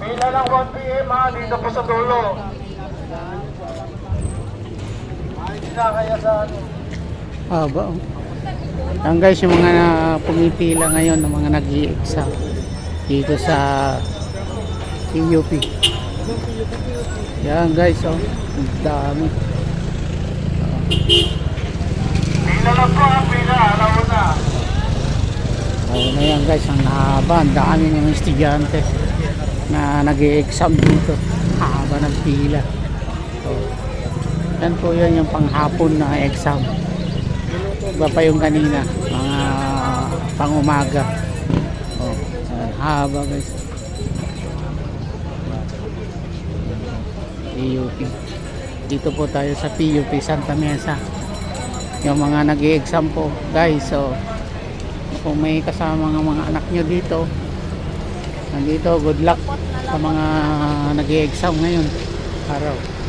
Pila lang 1 p.m. ha, dito po. Ay, hindi kaya sa ano. Haba. oh. Yan guys, yung mga na pumipila ngayon, ng mga nag exam dito sa PUP. Yan guys, oh. Ang dami. Pila lang po pila. Na. Na yan guys, ang haba. Ang dami ng estudyante na nag exam dito. Haba ng pila. Oh. Yan po yan yung panghapon na exam. Iba pa yung kanina, mga pangumaga. Oh, yan, haba guys. PUP. Dito po tayo sa PUP Santa Mesa. Yung mga nag exam po guys. So, kung may kasama ng mga anak nyo dito, nandito, good luck sa mga nag exam ngayon. Araw.